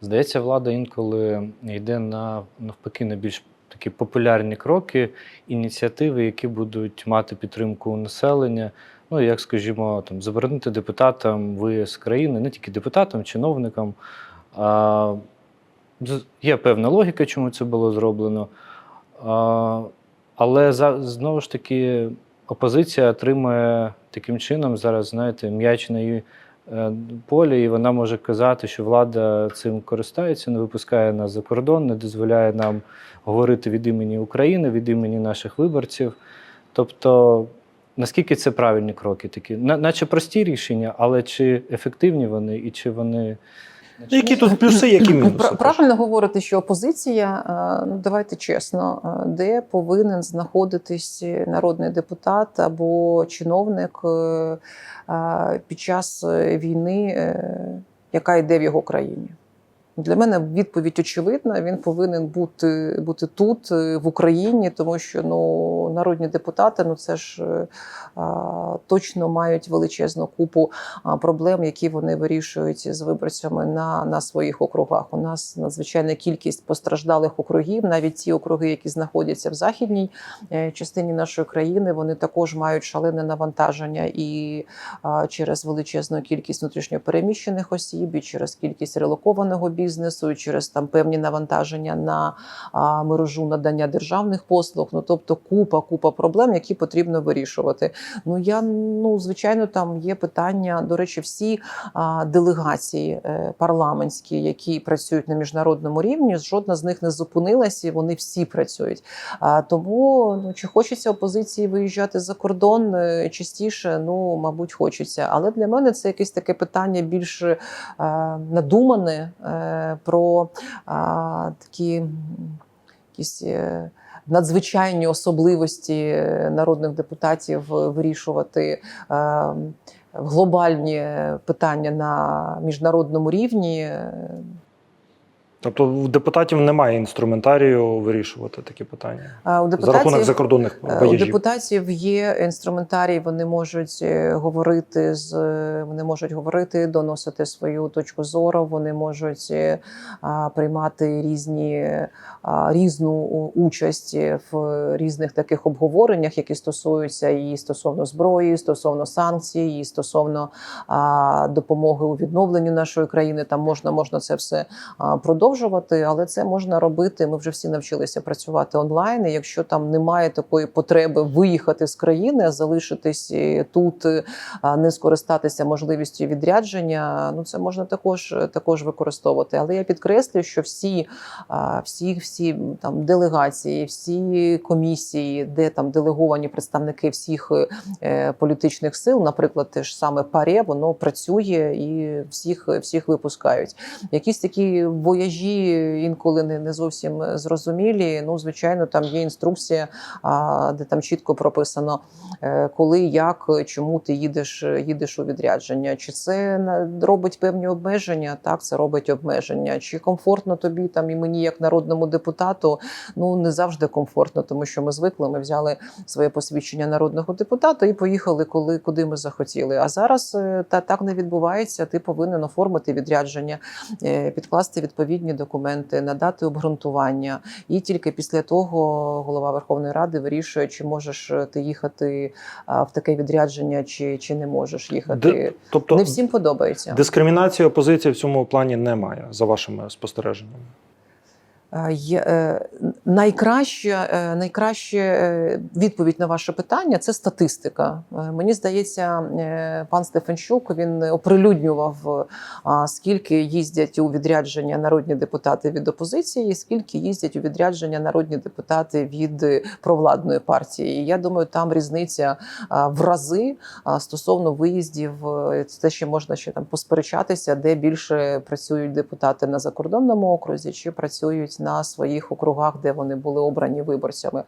Здається, влада інколи йде на навпаки на більш такі популярні кроки, ініціативи, які будуть мати підтримку населення. Ну, як скажімо, там заборонити депутатам з країни, не тільки депутатам, чиновникам. А, є певна логіка, чому це було зроблено. А, але знову ж таки, опозиція отримує таким чином зараз, знаєте, м'яч на її полі, і вона може казати, що влада цим користається, не випускає нас за кордон, не дозволяє нам говорити від імені України, від імені наших виборців. Тобто, наскільки це правильні кроки такі? Наче прості рішення, але чи ефективні вони і чи вони. Які тут плюси, які мінуси? Пра- Правильно говорити, що опозиція, е, ну давайте чесно, е, де повинен знаходитись народний депутат або чиновник е, під час війни, яка йде в його країні. Для мене відповідь очевидна. Він повинен бути, бути тут, е, в Україні, тому що ну, народні депутати ну це ж е, а, точно мають величезну купу проблем, які вони вирішують з виборцями на, на своїх округах. У нас надзвичайна кількість постраждалих округів, навіть ті округи, які знаходяться в західній е, частині нашої країни, вони також мають шалене навантаження і а, через величезну кількість внутрішньопереміщених осіб, і через кількість релокованого бізнесу, і через там певні навантаження на а, мережу надання державних послуг. Ну тобто купа, купа проблем, які потрібно вирішувати. Ну я ну звичайно, там є питання. До речі, всі а, делегації е, парламентські, які працюють на міжнародному рівні, жодна з них не зупинилася, і вони всі працюють. А, тому ну чи хочеться опозиції виїжджати за кордон е, частіше? Ну мабуть, хочеться. Але для мене це якесь таке питання більш е, надумане е, про такі якісь. е, Надзвичайні особливості е, народних депутатів вирішувати е, глобальні питання на міжнародному рівні. Е, Тобто у депутатів немає інструментарію вирішувати такі питання А у за рахунок закордонних Е, У депутатів є інструментарій, вони можуть е, говорити з вони можуть говорити, доносити свою точку зору. Вони можуть е, а, приймати різні а, різну участь в різних таких обговореннях, які стосуються і стосовно зброї, і стосовно санкцій, і стосовно а, допомоги у відновленню нашої країни. Там можна можна це все а, продовжувати, але це можна робити. Ми вже всі навчилися працювати онлайн. І якщо там немає такої потреби виїхати з країни, а залишитись е, тут, е, не скористатися можливістю відрядження, ну це можна також також використовувати. Але я підкреслюю, що всі, всі, всі там делегації, всі комісії, де там делеговані представники всіх е, політичних сил, наприклад, те ж саме ПАРЕ, воно працює і всіх, всіх випускають. Якісь такі вояжі інколи не, не зовсім зрозумілі. Ну, звичайно, там є інструкція, де там чітко прописано, е, коли, як, чому ти їдеш, їдеш у відрядження. Чи це робить певні обмеження? Так, це робить обмеження. Чи комфортно тобі там і мені, як народному депутату, ну не завжди комфортно, тому що ми звикли. Ми взяли своє посвідчення народного депутата і поїхали, коли куди ми захотіли. А зараз е, та так не відбувається. Ти повинен оформити відрядження, е, підкласти відповідні документи, надати обґрунтування, і тільки після того голова Верховної Ради вирішує, чи можеш е, ти їхати в таке відрядження, чи, чи не можеш їхати. Д, тобто Не всім подобається. дискримінації опозиції в цьому плані немає, за вашими спостереженнями. Є, е, найкраща, е, найкраща е, відповідь на ваше питання це статистика. Мені здається, пан Стефанчук він оприлюднював, скільки їздять у відрядження народні депутати від опозиції, скільки їздять у відрядження народні депутати від провладної партії. І я думаю, там різниця в рази стосовно виїздів. Це ще можна ще там посперечатися, де більше працюють депутати на закордонному окрузі, чи працюють на своїх округах, де вони були обрані виборцями.